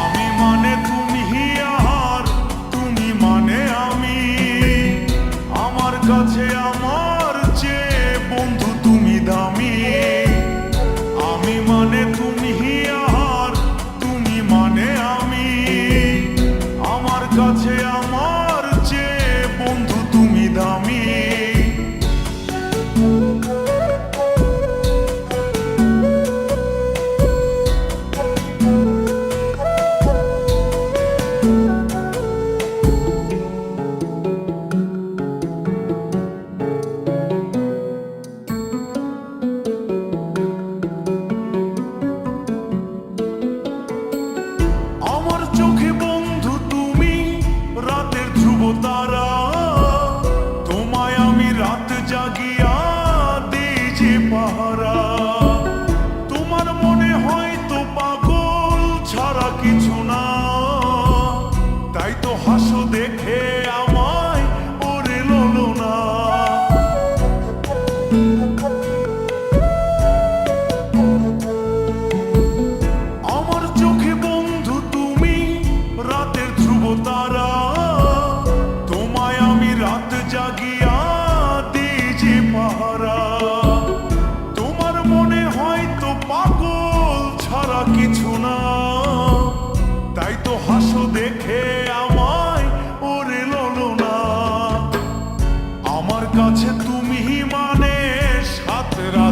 আমি মানে তুমি মানে আমি। আমার কাছে আমার বন্ধু তুমি দামি। আমি মানে তুমি মানে আমি। আমার কাছে আমার যে বন্ধু তুমি দামি। কিছু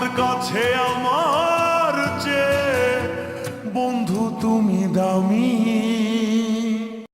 আমার কাছে আমার